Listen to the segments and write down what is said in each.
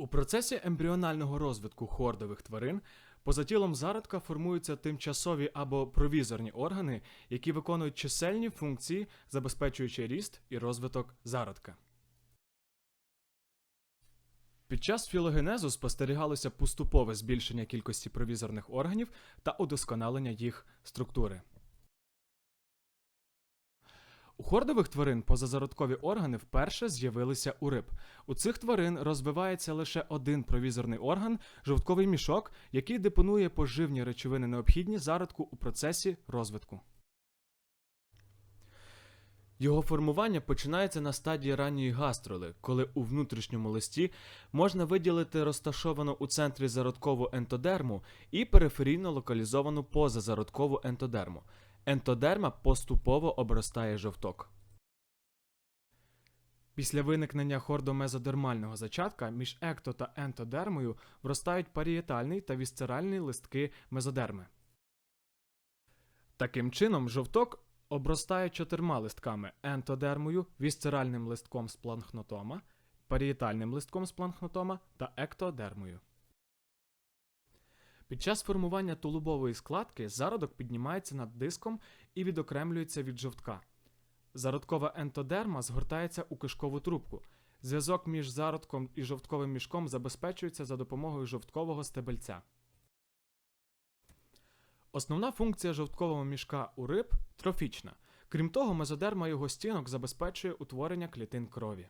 У процесі ембріонального розвитку хордових тварин поза тілом зародка формуються тимчасові або провізорні органи, які виконують чисельні функції, забезпечуючи ріст і розвиток зародка. Під час філогенезу спостерігалося поступове збільшення кількості провізорних органів та удосконалення їх структури. У хордових тварин позазародкові органи вперше з'явилися у риб. У цих тварин розвивається лише один провізорний орган жовтковий мішок, який депонує поживні речовини необхідні зародку у процесі розвитку. Його формування починається на стадії ранньої гастроли, коли у внутрішньому листі можна виділити розташовану у центрі зародкову ентодерму і периферійно локалізовану позазародкову ентодерму. Ентодерма поступово обростає жовток. Після виникнення хордомезодермального зачатка між екто та ентодермою вростають парієтальний та вісцеральний листки мезодерми. Таким чином, жовток обростає чотирма листками ентодермою, вісцеральним листком з планхнотома, парієтальним листком з планхнотома та ектодермою. Під час формування тулубової складки зародок піднімається над диском і відокремлюється від жовтка. Зародкова ентодерма згортається у кишкову трубку. Зв'язок між зародком і жовтковим мішком забезпечується за допомогою жовткового стебельця. Основна функція жовткового мішка у риб трофічна. Крім того, мезодерма його стінок забезпечує утворення клітин крові.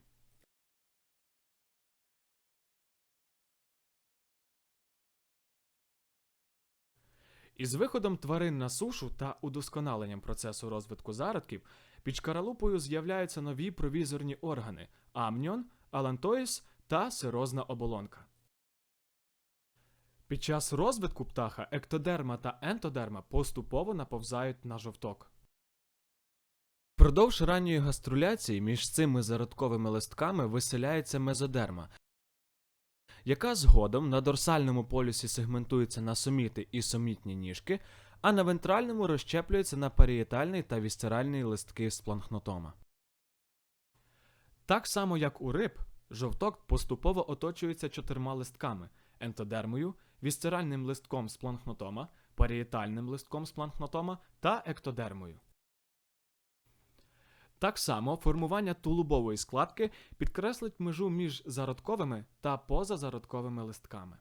Із виходом тварин на сушу та удосконаленням процесу розвитку зародків під шкаралупою з'являються нові провізорні органи амніон, алантоїс та сирозна оболонка. Під час розвитку птаха ектодерма та ентодерма поступово наповзають на жовток. Впродовж ранньої гаструляції між цими зародковими листками виселяється мезодерма, яка згодом на дорсальному полюсі сегментується на соміти і сомітні ніжки, а на вентральному розщеплюється на парієтальний та вісцеральний листки з планхнотома. Так само, як у риб, жовток поступово оточується чотирма листками ентодермою, вісцеральним листком з планхнотома, парієтальним листком з планхнотома та ектодермою. Так само формування тулубової складки підкреслить межу між зародковими та позазародковими листками.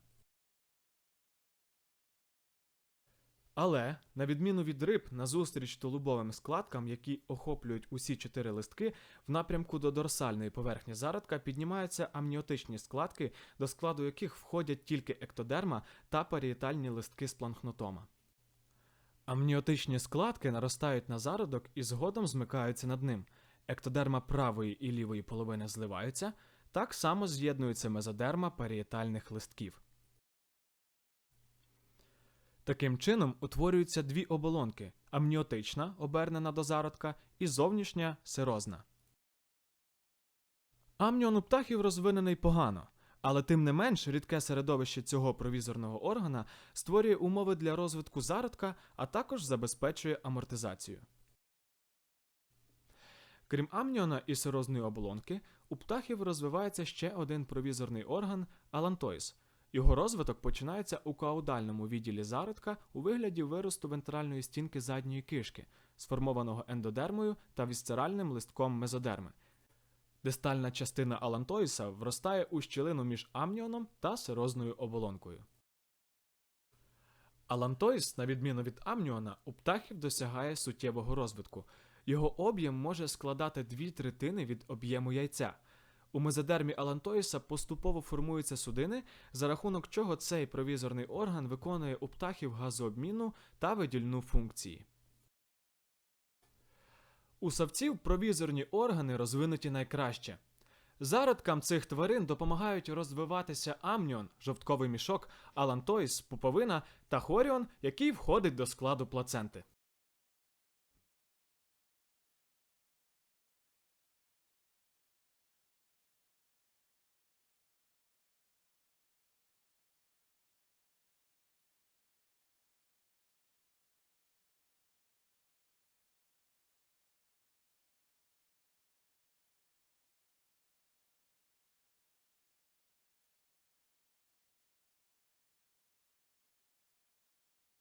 Але, на відміну від риб, назустріч тулубовим складкам, які охоплюють усі чотири листки, в напрямку до дорсальної поверхні зародка піднімаються амніотичні складки, до складу яких входять тільки ектодерма та парієтальні листки з планхнотома. Амніотичні складки наростають на зародок і згодом змикаються над ним. Ектодерма правої і лівої половини зливаються, так само з'єднується мезодерма парієтальних листків. Таким чином утворюються дві оболонки амніотична, обернена до зародка, і зовнішня сирозна. Амніон у птахів розвинений погано, але тим не менш рідке середовище цього провізорного органа створює умови для розвитку зародка, а також забезпечує амортизацію. Крім амніона і сирозної оболонки, у птахів розвивається ще один провізорний орган алантоїс. Його розвиток починається у каудальному відділі зародка у вигляді виросту вентральної стінки задньої кишки, сформованого ендодермою та вісцеральним листком мезодерми. Дистальна частина алантоїса вростає у щілину між амніоном та сирозною оболонкою. Алантоїс, на відміну від амніона, у птахів досягає суттєвого розвитку. Його об'єм може складати дві третини від об'єму яйця. У мезодермі алантоїса поступово формуються судини, за рахунок чого цей провізорний орган виконує у птахів газообмінну та видільну функції. У савців провізорні органи розвинуті найкраще. Зародкам цих тварин допомагають розвиватися амніон, жовтковий мішок, алантоїс, пуповина та хоріон, який входить до складу плаценти.